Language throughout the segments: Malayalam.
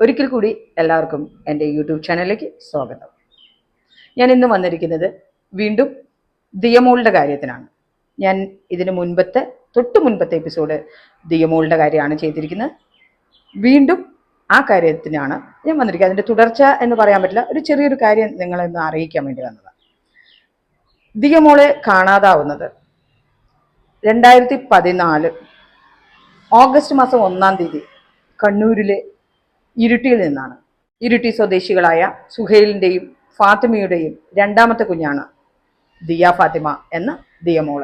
ഒരിക്കൽ കൂടി എല്ലാവർക്കും എന്റെ യൂട്യൂബ് ചാനലിലേക്ക് സ്വാഗതം. ഞാൻ ഇന്ന് വന്നിരിക്കുന്നത് വീണ്ടും ദിയമോളുടെ കാര്യത്തിനാണ്. ഞാൻ ഇതിന് മുൻപത്തെ തൊട്ട് മുൻപത്തെ എപ്പിസോഡ് ദിയമോളുടെ കാര്യമാണ് ചെയ്തിരിക്കുന്നത്. വീണ്ടും ആ കാര്യത്തിനാണ് ഞാൻ വന്നിരിക്കുന്നത്. അതിന്റെ തുടർച്ച എന്ന് പറയാൻ പറ്റില്ല. ഒരു ചെറിയൊരു കാര്യം നിങ്ങളെ ഒന്ന് അറിയിക്കാൻ വേണ്ടി വന്നതാണ്. ദിയമോളെ കാണാതാവുന്നത് രണ്ടായിരത്തി പതിനാല് ഓഗസ്റ്റ് മാസം ഒന്നാം തീയതി കണ്ണൂരിലെ ഇരുട്ടിയിൽ നിന്നാണ്. ഇരുട്ടി സ്വദേശികളായ സുഹേലിന്റെയും ഫാത്തിമയുടെയും രണ്ടാമത്തെ കുഞ്ഞാണ് ദിയ ഫാത്തിമ എന്ന ദിയമോൾ.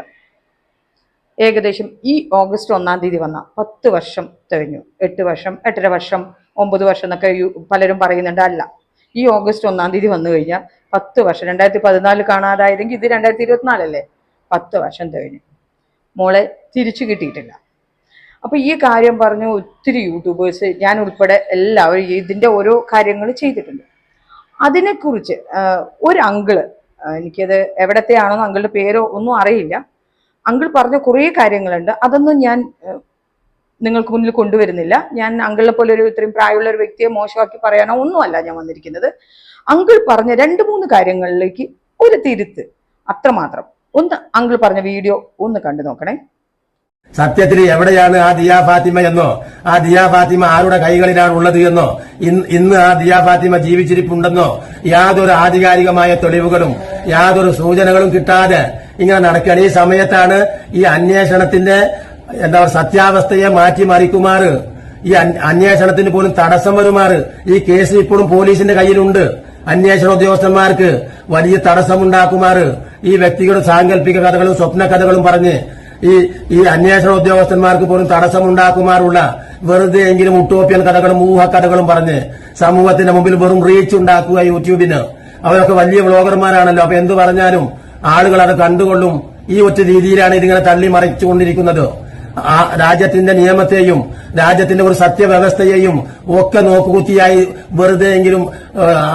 ഏകദേശം ഈ ഓഗസ്റ്റ് ഒന്നാം തീയതി വന്ന പത്ത് വർഷം തികഞ്ഞു എട്ട് വർഷം എട്ടര വർഷം ഒമ്പത് വർഷം എന്നൊക്കെ പലരും പറയുന്നുണ്ട് അല്ല ഈ ഓഗസ്റ്റ് ഒന്നാം തീയതി വന്നു കഴിഞ്ഞാൽ പത്ത് വർഷം രണ്ടായിരത്തി പതിനാല് കാണാതായതെങ്കിൽ ഇത് രണ്ടായിരത്തി ഇരുപത്തിനാലല്ലേ? പത്ത് വർഷം തികഞ്ഞു മോളെ തിരിച്ചു കിട്ടിയിട്ടില്ല. അപ്പൊ ഈ കാര്യം പറഞ്ഞ് ഒത്തിരി യൂട്യൂബേഴ്സ് ഞാൻ ഉൾപ്പെടെ എല്ലാവരും ഇതിന്റെ ഓരോ കാര്യങ്ങൾ ചെയ്തിട്ടുണ്ട്. അതിനെക്കുറിച്ച് ഒരു അങ്കിൾ എനിക്കത് എവിടത്തെയാണെന്നോ അങ്കിളുടെ പേരോ ഒന്നും അറിയില്ല. അങ്കിൾ പറഞ്ഞ കുറേ കാര്യങ്ങളുണ്ട്. അതൊന്നും ഞാൻ നിങ്ങൾക്ക് മുന്നിൽ കൊണ്ടുവരുന്നില്ല. ഞാൻ അങ്കിളിനെ പോലെ ഒരു ഇത്രയും പ്രായമുള്ള ഒരു വ്യക്തിയെ മോശമാക്കി പറയാനോ ഒന്നുമല്ല ഞാൻ വന്നിരിക്കുന്നത്. അങ്കിൾ പറഞ്ഞ രണ്ട് മൂന്ന് കാര്യങ്ങളിലേക്ക് ഒരു തിരുത്ത് അത്രമാത്രം. ഒന്ന് അങ്കിൾ പറഞ്ഞ വീഡിയോ ഒന്ന് കണ്ടു നോക്കണേ. സത്യത്തിൽ എവിടെയാണ് ആ ദിയാ ഫാത്തിമ എന്നോ? ആ ദിയാ ഫാത്തിമ ആരുടെ കൈകളിലാണ് ഉള്ളത് എന്നോ ഇന്ന് ആ ദിയാ ഫാത്തിമ ജീവിച്ചിരിപ്പുണ്ടെന്നോ? യാതൊരു ആധികാരികമായ തെളിവുകളും യാതൊരു സൂചനകളും കിട്ടാതെ ഇങ്ങനെ നടക്കുകയാണ്. ഈ സമയത്താണ് ഈ അന്വേഷണത്തിന്റെ എന്താ പറയുക സത്യാവസ്ഥയെ മാറ്റിമറിക്കുമാറ് ഈ അന്വേഷണത്തിന് പോലും തടസ്സം വരുമാറ്. ഈ കേസ് ഇപ്പോഴും പോലീസിന്റെ കയ്യിലുണ്ട്. അന്വേഷണ ഉദ്യോഗസ്ഥന്മാർക്ക് വലിയ തടസ്സമുണ്ടാക്കുമാറ്. ഈ വ്യക്തികളുടെ സാങ്കല്പിക കഥകളും സ്വപ്ന കഥകളും പറഞ്ഞ് ഈ ഈ അന്വേഷണ ഉദ്യോഗസ്ഥന്മാർക്ക് പോലും തടസ്സമുണ്ടാക്കുമാറുള്ള വെറുതെ എങ്കിലും ഉട്ടോപ്യൻ കഥകളും ഊഹക്കഥകളും പറഞ്ഞ് സമൂഹത്തിന്റെ മുമ്പിൽ വെറും റീച്ച് ഉണ്ടാക്കുക യൂട്യൂബിന്. അവരൊക്കെ വലിയ വ്ളോഗർമാരാണല്ലോ അപ്പൊ എന്തു പറഞ്ഞാലും ആളുകൾ അത് കണ്ടുകൊള്ളും. ഈ ഒറ്റ രീതിയിലാണ് ഇതിങ്ങനെ തള്ളി മറിച്ചുകൊണ്ടിരിക്കുന്നത്. രാജ്യത്തിന്റെ നിയമത്തെയും രാജ്യത്തിന്റെ ഒരു സത്യവ്യവസ്ഥയെയും ഒക്കെ നോക്കുകുത്തിയായി വെറുതെ എങ്കിലും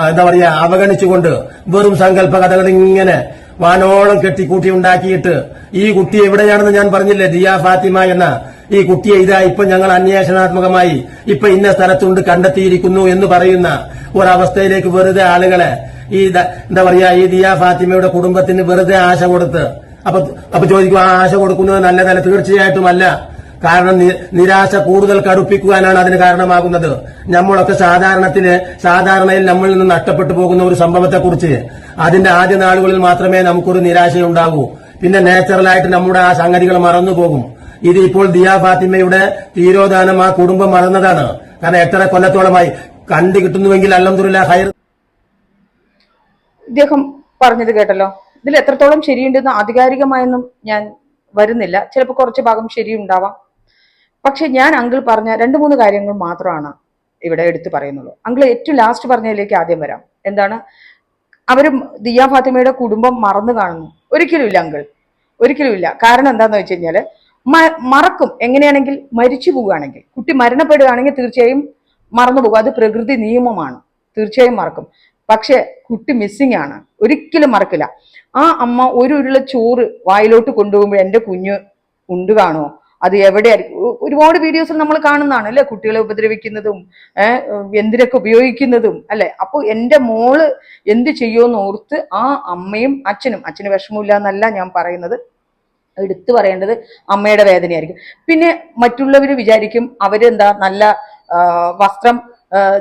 എന്താ പറയുക അവഗണിച്ചുകൊണ്ട് വെറും സങ്കല്പ കഥകൾ ഇങ്ങനെ വാനോളം കെട്ടിക്കൂട്ടി ഉണ്ടാക്കിയിട്ട് ഈ കുട്ടി എവിടെയാണെന്ന് ഞാൻ പറഞ്ഞില്ലേ? ദിയ ഫാത്തിമ എന്ന ഈ കുട്ടിയെ ഇതാ ഇപ്പൊ ഞങ്ങൾ അന്വേഷണാത്മകമായി ഇപ്പൊ ഇന്ന സ്ഥലത്തുണ്ട് കണ്ടെത്തിയിരിക്കുന്നു എന്ന് പറയുന്ന ഒരവസ്ഥയിലേക്ക് വെറുതെ ആളുകളെ ഈ എന്താ പറയാ ഈ ദിയ ഫാത്തിമയുടെ കുടുംബത്തിന് വെറുതെ ആശ കൊടുത്ത് അപ്പൊ അപ്പൊ ചോദിക്കും ആ ആശ കൊടുക്കുന്നത് നല്ലതല്ല തീർച്ചയായിട്ടുമല്ല കാരണം നിരാശ കൂടുതൽ കടുപ്പിക്കുവാനാണ് അതിന് കാരണമാകുന്നത്. നമ്മളൊക്കെ സാധാരണത്തിന് സാധാരണയിൽ നമ്മളിൽ നിന്ന് നഷ്ടപ്പെട്ടു പോകുന്ന ഒരു സംഭവത്തെക്കുറിച്ച് അതിന്റെ ആദ്യ നാളുകളിൽ മാത്രമേ നമുക്കൊരു നിരാശയുണ്ടാകൂ പിന്നെ നാച്ചുറലായിട്ട് നമ്മുടെ ആ സംഗതികൾ മറന്നുപോകും. ഇത് ഇപ്പോൾ ദിയ ഫാത്തിമയുടെ തീരോധാനം ആ കുടുംബം മറന്നതാണ്. കാരണം എത്ര കൊല്ലത്തോളമായി കണ്ടു കിട്ടുന്നുവെങ്കിൽ അല്ലംതുല്ല ഹൈർ ഇദ്ദേഹം പറഞ്ഞത് കേട്ടല്ലോ. ഇതിൽ എത്രത്തോളം ശരിയുണ്ടെന്ന് ആധികാരികമായൊന്നും ഞാൻ വരുന്നില്ല. ചിലപ്പോൾ കുറച്ച് ഭാഗം ശരിയുണ്ടാവാം. പക്ഷെ ഞാൻ അങ്കിൾ പറഞ്ഞ രണ്ട് മൂന്ന് കാര്യങ്ങൾ മാത്രമാണ് ഇവിടെ എടുത്തു പറയുന്നുള്ളൂ. അങ്കിൾ ഏറ്റവും ലാസ്റ്റ് പറഞ്ഞതിലേക്ക് ആദ്യം വരാം. എന്താണ്? അവർ ദിയ ഫാത്തിമയുടെ കുടുംബം മറന്നു കാണുന്നു. ഒരിക്കലും ഇല്ല അങ്കിൾ. ഒരിക്കലും ഇല്ല. കാരണം എന്താന്ന് വെച്ച് കഴിഞ്ഞാൽ മറക്കും. എങ്ങനെയാണെങ്കിൽ മരിച്ചു പോവുകയാണെങ്കിൽ. കുട്ടി മരണപ്പെടുകയാണെങ്കിൽ തീർച്ചയായും മറന്നു പോകും. അത് പ്രകൃതി നിയമമാണ്. തീർച്ചയായും മറക്കും. പക്ഷെ കുട്ടി മിസ്സിംഗ് ആണ്. ഒരിക്കലും മറക്കില്ല. ആ അമ്മ ഒരു ഉരുള ചോറ് വായിലോട്ട് കൊണ്ടുപോകുമ്പോൾ എന്റെ കുഞ്ഞ് ഉണ്ട് കാണുമോ അത് എവിടെയായിരിക്കും? ഒരുപാട് വീഡിയോസിൽ നമ്മൾ കാണുന്നതാണ് അല്ലെ? കുട്ടികളെ ഉപദ്രവിക്കുന്നതും എന്തിനൊക്കെ ഉപയോഗിക്കുന്നതും അല്ലെ? അപ്പോൾ എന്റെ മോൾ എന്ത് ചെയ്യുമെന്ന് ഓർത്ത് ആ അമ്മയും അച്ഛനും അച്ഛന് വിഷമമില്ല എന്നല്ല ഞാൻ പറയുന്നത്. എടുത്തു പറയേണ്ടത് അമ്മയുടെ വേദനയായിരിക്കും. പിന്നെ മറ്റുള്ളവർ വിചാരിക്കും അവരെന്താ നല്ല വസ്ത്രം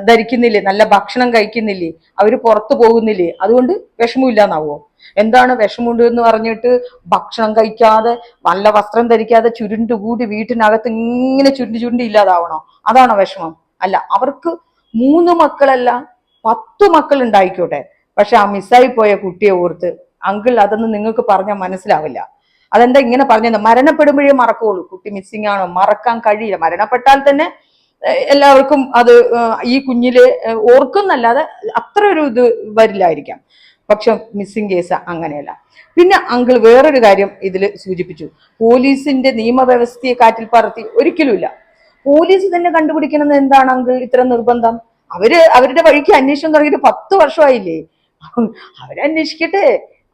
ധരിക്കുന്നില്ലേ? നല്ല ഭക്ഷണം കഴിക്കുന്നില്ലേ? അവർ പുറത്തു പോകുന്നില്ലേ? അതുകൊണ്ട് വിഷമമില്ല എന്നാവോ എന്താണ് വിഷമുണ്ട് എന്ന് പറഞ്ഞിട്ട് ഭക്ഷണം കഴിക്കാതെ നല്ല വസ്ത്രം ധരിക്കാതെ ചുരുണ്ടുകൂടി വീട്ടിനകത്ത് ഇങ്ങനെ ചുരുണ്ട് ചുരുണ്ട് ഇല്ലാതാവണോ? അതാണോ വിഷമം? അല്ല അവർക്ക് മൂന്ന് മക്കളല്ല പത്ത് മക്കൾ ഉണ്ടായിക്കോട്ടെ. പക്ഷെ ആ മിസ്സായി പോയ കുട്ടിയെ ഓർത്ത് അങ്കിൾ അതൊന്നും നിങ്ങൾക്ക് പറഞ്ഞാൽ മനസ്സിലാവില്ല. അതെന്താ ഇങ്ങനെ പറഞ്ഞത്? മരണപ്പെടുമ്പോഴേ മറക്കുള്ളൂ. കുട്ടി മിസ്സിങ് ആണോ? മറക്കാൻ കഴിയില്ല. മരണപ്പെട്ടാൽ തന്നെ എല്ലാവർക്കും അത് ഈ കുഞ്ഞിൽ ഓർക്കുന്നല്ലാതെ അത്ര ഒരു ഇത് വരില്ലായിരിക്കാം. പക്ഷെ മിസ്സിംഗ് കേസ് അങ്ങനെയല്ല. പിന്നെ അങ്കിൾ വേറൊരു കാര്യം ഇതിൽ സൂചിപ്പിച്ചു. പോലീസിന്റെ നിയമവ്യവസ്ഥയെ കാറ്റിൽ പറത്തി ഒരിക്കലുമില്ല. പോലീസ് തന്നെ കണ്ടുപിടിക്കണമെന്ന് എന്താണ് അങ്കിൾ ഇത്ര നിർബന്ധം? അവർ അവരുടെ വഴിക്ക് അന്വേഷണം തുടങ്ങിയിട്ട് പത്ത് വർഷമായില്ലേ? അവരന്വേഷിക്കട്ടെ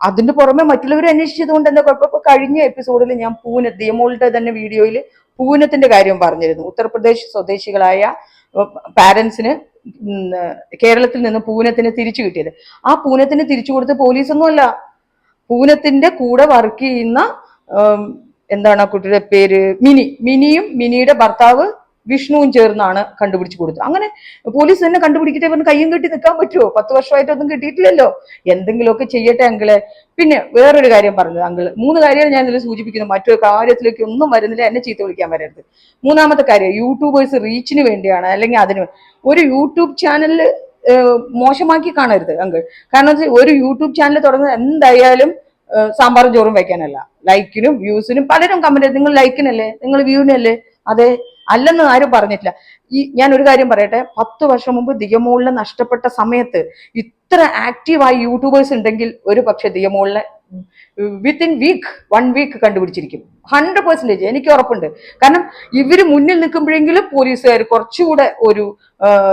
അതിന്റെ പുറമെ മറ്റുള്ളവർ അന്വേഷിച്ചതുകൊണ്ട് എന്താ കുഴപ്പം ഇപ്പൊ കഴിഞ്ഞ എപ്പിസോഡിൽ ഞാൻ പൂനെ ദിയമോളുടെ തന്നെ വീഡിയോയിൽ പൂനത്തിന്റെ കാര്യം പറഞ്ഞിരുന്നു. ഉത്തർപ്രദേശ് സ്വദേശികളായ പാരന്റ്സിന് കേരളത്തിൽ നിന്ന് പൂനത്തിന് തിരിച്ചു കിട്ടിയത്. ആ പൂനത്തിന് തിരിച്ചു കൊടുത്ത് പോലീസൊന്നുമല്ല. പൂനത്തിന്റെ കൂടെ വർക്ക് ചെയ്യുന്ന എന്താണ് ആ കുട്ടിയുടെ പേര്? മിനി. മിനിയും മിനിയുടെ ഭർത്താവ് വിഷ്ണുവും ചേർന്നാണ് കണ്ടുപിടിച്ചു കൊടുത്തത്. അങ്ങനെ പോലീസ് തന്നെ കണ്ടുപിടിക്കട്ടെ പറഞ്ഞ് കയ്യും കെട്ടി നിൽക്കാൻ പറ്റുമോ? പത്ത് വർഷമായിട്ടൊന്നും കിട്ടിയിട്ടില്ലല്ലോ. എന്തെങ്കിലുമൊക്കെ ചെയ്യട്ടെ അങ്കിളെ. പിന്നെ വേറൊരു കാര്യം പറഞ്ഞത് അങ്കിൾ. മൂന്ന് കാര്യമാണ് ഞാൻ ഇതിൽ സൂചിപ്പിക്കുന്നത് മറ്റൊരു കാര്യത്തിലേക്ക് ഒന്നും വരുന്നില്ല. എന്നെ ചീത്ത വിളിക്കാൻ വരരുത്. മൂന്നാമത്തെ കാര്യം യൂട്യൂബേഴ്സ് റീച്ചിന് വേണ്ടിയാണ് അല്ലെങ്കിൽ അതിന് ഒരു യൂട്യൂബ് ചാനലിൽ മോശമാക്കി കാണരുത് അങ്കിൾ. കാരണം ഒരു യൂട്യൂബ് ചാനൽ തുടങ്ങുന്നത് എന്തായാലും സാമ്പാറും ചോറും വയ്ക്കാനല്ല ലൈക്കിനും വ്യൂസിനും പലരും കമന്റ് നിങ്ങൾ ലൈക്കിനല്ലേ? നിങ്ങൾ വ്യൂവിനല്ലേ? അതെ. അല്ലെന്ന് ആരും പറഞ്ഞിട്ടില്ല. ഈ ഞാൻ ഒരു കാര്യം പറയട്ടെ പത്ത് വർഷം മുമ്പ് ദിയമോളിനെ നഷ്ടപ്പെട്ട സമയത്ത് ഇത്ര ആക്റ്റീവായി യൂട്യൂബേഴ്സ് ഉണ്ടെങ്കിൽ ഒരു പക്ഷെ ദിയമോളിനെ വിത്തിൻ വീക്ക് വൺ വീക്ക് കണ്ടുപിടിച്ചിരിക്കും. ഹൺഡ്രഡ് പെർസെന്റേജ് എനിക്ക് ഉറപ്പുണ്ട്. കാരണം ഇവർ മുന്നിൽ നിൽക്കുമ്പോഴെങ്കിലും പോലീസുകാർ കുറച്ചുകൂടെ ഒരു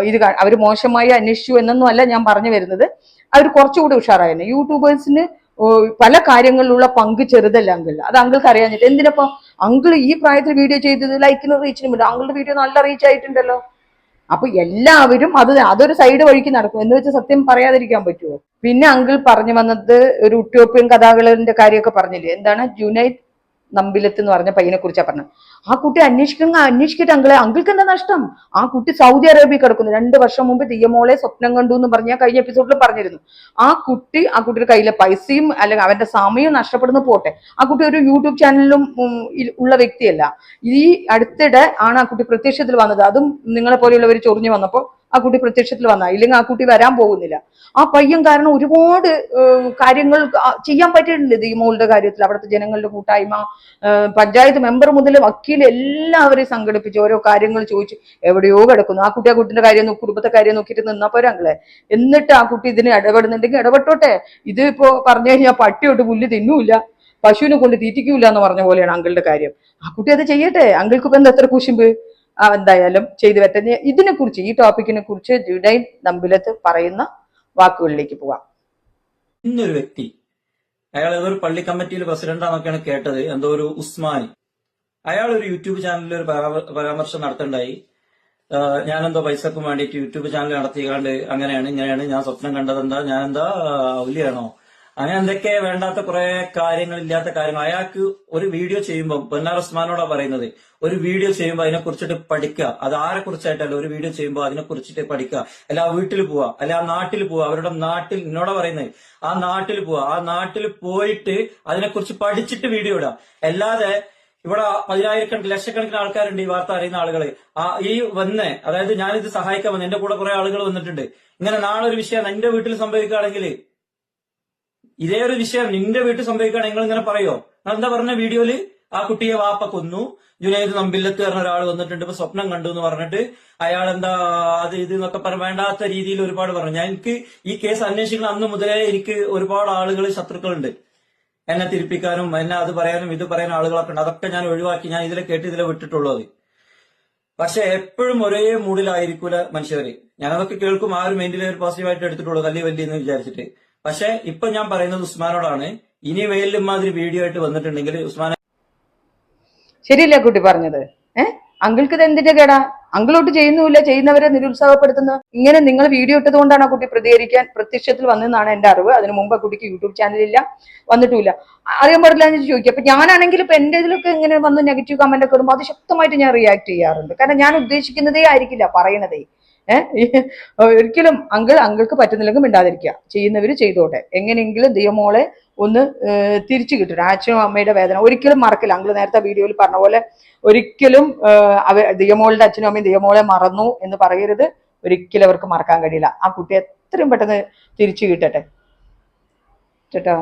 ഇത് അവർ മോശമായി അന്വേഷിച്ചു എന്നൊന്നും അല്ല ഞാൻ പറഞ്ഞു വരുന്നത്. അവർ കുറച്ചുകൂടെ ഉഷാറായിരുന്നു യൂട്യൂബേഴ്സിന് പല കാര്യങ്ങളിലുള്ള പങ്ക് ചെറുതല്ല അങ്കിൾ അത് അങ്കിൾക്ക് അറിയാഞ്ഞിട്ട്. എന്തിനപ്പോ? അങ്കിൾ ഈ പ്രായത്തിൽ വീഡിയോ ചെയ്തത് ലൈക്കിനും റീച്ചിനും ഇല്ല അങ്കിളുടെ വീഡിയോ നല്ല റീച്ച് ആയിട്ടുണ്ടല്ലോ. അപ്പൊ എല്ലാവരും അത് അതൊരു സൈഡ് വഴിക്ക് നടക്കും. എന്ന് വെച്ചാൽ സത്യം പറയാതിരിക്കാൻ പറ്റുമോ പിന്നെ അങ്കിൾ പറഞ്ഞു വന്നത് ഒരു ഉട്ടോപ്യൻ കഥാകളിന്റെ കാര്യമൊക്കെ പറഞ്ഞില്ലേ? എന്താണ്? ജുനൈദ് നമ്പിലത്ത് എന്ന് പറഞ്ഞ പയ്യനെ കുറിച്ചാണ് പറഞ്ഞത്. ആ കുട്ടി അന്വേഷിക്കുന്ന അന്വേഷിക്കട്ടെ അങ്കിളെ. അങ്കിൾക്ക് എന്താ നഷ്ടം? ആ കുട്ടി സൗദി അറേബ്യ കിടക്കുന്നു. രണ്ട് വർഷം മുമ്പ് തീയമോളെ സ്വപ്നം കണ്ടു എന്ന് പറഞ്ഞ കഴിഞ്ഞ എപ്പിസോഡിൽ പറഞ്ഞിരുന്നു. ആ കുട്ടി ആ കുട്ടിയുടെ കയ്യിലെ പൈസയും അല്ലെങ്കിൽ അവന്റെ സമയവും നഷ്ടപ്പെടുന്ന പോട്ടെ. ആ കുട്ടി ഒരു യൂട്യൂബ് ചാനലിലും ഉള്ള വ്യക്തിയല്ല. ഈ അടുത്തിടെ ആണ് ആ കുട്ടി പ്രത്യക്ഷത്തിൽ വന്നത്. അതും നിങ്ങളെ പോലെയുള്ളവർ ചൊറിഞ്ഞു വന്നപ്പോൾ ആ കുട്ടി പ്രത്യക്ഷത്തിൽ വന്ന ഇല്ലെങ്കിൽ ആ കുട്ടി വരാൻ പോകുന്നില്ല. ആ പയ്യൻ കാരണം ഒരുപാട് കാര്യങ്ങൾ ചെയ്യാൻ പറ്റിയിട്ടുണ്ട് ദിയമോളുടെ കാര്യത്തിൽ. അവിടുത്തെ ജനങ്ങളുടെ കൂട്ടായ്മ പഞ്ചായത്ത് മെമ്പർ മുതൽ വക്കീൽ എല്ലാവരെയും സംഘടിപ്പിച്ച് ഓരോ കാര്യങ്ങൾ ചോദിച്ചു എവിടെയോ കിടക്കുന്നു. ആ കുട്ടി ആ കുട്ടിന്റെ കാര്യം നോക്കി കുടുംബത്തെ കാര്യം നോക്കിയിട്ട് നിന്നാ പോരാങ്ങളെ എന്നിട്ട് ആ കുട്ടി ഇതിന് ഇടപെടുന്നുണ്ടെങ്കിൽ ഇടപെട്ടോട്ടെ. ഇത് ഇപ്പോ പറഞ്ഞു കഴിഞ്ഞാൽ പട്ടിയോട്ട് പുല്ല് തിന്നൂല പശുവിനെ കൊണ്ട് തീറ്റിക്കൂല എന്ന് പറഞ്ഞ പോലെയാണ് അങ്കിളുടെ കാര്യം. ആ കുട്ടി അത് ചെയ്യട്ടെ. അങ്കിൾക്ക് ഇപ്പം എന്താ എത്ര കുശുമ്പ്? എന്തായാലും ചെയ്തു പറ്റുന്ന ഇതിനെ കുറിച്ച് ഈ ടോപ്പിക്കിനെ കുറിച്ച് ജുഡൈൻ നമ്പിലത്ത് പറയുന്ന വാക്കുകളിലേക്ക് പോവാം. ഇന്നൊരു വ്യക്തി അയാൾ ഏതോ ഒരു പള്ളി കമ്മിറ്റിയിൽ പ്രസിഡന്റാന്നൊക്കെയാണ് കേട്ടത് എന്തോ ഒരു ഉസ്മാൻ. അയാൾ ഒരു യൂട്യൂബ് ചാനലിൽ ഒരു പരാമ- പരാമർശം നടത്തണ്ടായി ഞാനെന്തോ പൈസക്കും വേണ്ടിയിട്ട് യൂട്യൂബ് ചാനൽ നടത്തിയാണ്ട് അങ്ങനെയാണ് ഇങ്ങനെയാണ് ഞാൻ സ്വപ്നം കണ്ടതെന്താ ഞാൻ എന്താ ഔലിയാണോ? അങ്ങനെ എന്തൊക്കെ വേണ്ടാത്ത കുറെ കാര്യങ്ങൾ ഇല്ലാത്ത കാര്യങ്ങൾ. അയാൾക്ക് ഒരു വീഡിയോ ചെയ്യുമ്പോൾ ബന്നാർ ഉസ്മാനോടാ പറയുന്നത് ഒരു വീഡിയോ ചെയ്യുമ്പോൾ അതിനെ കുറിച്ചിട്ട് പഠിക്കുക. അത് ആരെ കുറിച്ചായിട്ടല്ല ഒരു വീഡിയോ ചെയ്യുമ്പോൾ അതിനെ കുറിച്ചിട്ട് പഠിക്കുക. അല്ല ആ വീട്ടിൽ പോവുക അല്ല ആ നാട്ടിൽ പോവുക അവരുടെ നാട്ടിൽ എന്നോടാ പറയുന്നത്? ആ നാട്ടിൽ പോവുക ആ നാട്ടിൽ പോയിട്ട് അതിനെക്കുറിച്ച് പഠിച്ചിട്ട് വീഡിയോ ഇടുക. അല്ലാതെ ഇവിടെ പതിനായിരക്കണക്കിന് ലക്ഷക്കണക്കിന് ആൾക്കാരുണ്ട് ഈ വാർത്ത അറിയുന്ന ആളുകൾ ആ ഈ വന്ന് അതായത് ഞാനിത് സഹായിക്കാൻ വന്നു. എന്റെ കൂടെ കുറെ ആളുകൾ വന്നിട്ടുണ്ട്. ഇങ്ങനെ നാളെ ഒരു വിഷയം എന്റെ വീട്ടിൽ സംഭവിക്കുകയാണെങ്കിൽ ഇതേ ഒരു വിഷയം നിന്റെ വീട്ടിൽ സംഭവിക്കുകയാണ് നിങ്ങൾ ഇങ്ങനെ പറയോ? എന്താ പറഞ്ഞ വീഡിയോയിൽ? ആ കുട്ടിയെ വാപ്പ കൊന്നു. ജുനൈദ് നമ്പില്ലത്ത് പറഞ്ഞ ഒരാൾ വന്നിട്ടുണ്ട്. ഇപ്പൊ സ്വപ്നം കണ്ടു എന്ന് പറഞ്ഞിട്ട് അയാൾ എന്താ അത് ഇത് എന്നൊക്കെ പറഞ്ഞ വേണ്ടാത്ത രീതിയിൽ ഒരുപാട് പറഞ്ഞു. ഞാൻ എനിക്ക് ഈ കേസ് അന്വേഷിക്കുന്ന അന്ന് മുതലേ എനിക്ക് ഒരുപാട് ആളുകൾ ശത്രുക്കളുണ്ട്. എന്നെ തിരിപ്പിക്കാനും എന്നെ അത് പറയാനും ഇത് പറയാനും ആളുകളൊക്കെ ഉണ്ട്. അതൊക്കെ ഞാൻ ഒഴിവാക്കി. ഞാൻ ഇതിലെ കേട്ട് ഇതിലെ വിട്ടിട്ടുള്ളത് പക്ഷെ എപ്പോഴും ഒരേ മൂഡിലായിരിക്കൂല മനുഷ്യര്. ഞാനതൊക്കെ കേൾക്കും. ആരും ഒരു ഒരു പോസിറ്റീവായിട്ട് എടുത്തിട്ടുള്ളൂ. തല്ലി വല്ലി എന്ന് വിചാരിച്ചിട്ട്. പക്ഷെ ഇപ്പൊ ഞാൻ പറയുന്നത് ഉസ്മാനോടാണ്. ഇനി വെയിലും ഇമാതിരി വീഡിയോ ആയിട്ട് വന്നിട്ടുണ്ടെങ്കിൽ ഉസ്മാൻ ശരിയല്ലേ കുട്ടി പറഞ്ഞത്? ഏ? അങ്കിൾക്ക് ഇത് എന്തിന്റെ കേടാ? അങ്കിളോട്ട് ചെയ്യുന്നുമില്ല ചെയ്യുന്നവരെ നിരുത്സാഹപ്പെടുത്തുന്നു ഇങ്ങനെ നിങ്ങൾ വീഡിയോ ഇട്ടതുകൊണ്ടാണ് കുട്ടി പ്രതികരിക്കാൻ പ്രത്യക്ഷത്തിൽ വന്നതെന്നാണ് എന്റെ അറിവ്. അതിനു മുമ്പ് കുട്ടിക്ക് യൂട്യൂബ് ചാനലില്ല വന്നിട്ടുമില്ല. അറിയാൻ പാടില്ല എന്ന് ചോദിക്കും. അപ്പൊ ഞാനാണെങ്കിൽ ഇപ്പൊ എന്റെ ഇതിലൊക്കെ ഇങ്ങനെ വന്ന് നെഗറ്റീവ് കമന്റ് ഒക്കെ വരുമ്പോൾ അത് ശക്തമായിട്ട് ഞാൻ റിയാക്ട് ചെയ്യാറുണ്ട്. കാരണം ഞാൻ ഉദ്ദേശിക്കുന്നതേ ആയിരിക്കില്ല പറയണതേ. ഏഹ് ഒരിക്കലും അങ്കിൾ അങ്കിൾക്ക് പറ്റുന്നില്ലെങ്കിൽ മിണ്ടാതിരിക്കുക. ചെയ്യുന്നവർ ചെയ്തോട്ടെ. എങ്ങനെയെങ്കിലും ദൈവമോളെ ഒന്ന് തിരിച്ചു കിട്ടും. അച്ഛനും അമ്മയുടെ വേദന ഒരിക്കലും മറക്കില്ല. അങ്കിൾ നേരത്തെ വീഡിയോയിൽ പറഞ്ഞ പോലെ ഒരിക്കലും അവ ദൈവമോളുടെ അച്ഛനും അമ്മയും ദൈവമോളെ മറന്നു എന്ന് പറയരുത്. ഒരിക്കലും അവർക്ക് മറക്കാൻ കഴിയില്ല. ആ കുട്ടി എത്രയും പെട്ടെന്ന് തിരിച്ചു കിട്ടട്ടെ. ചേട്ടാ.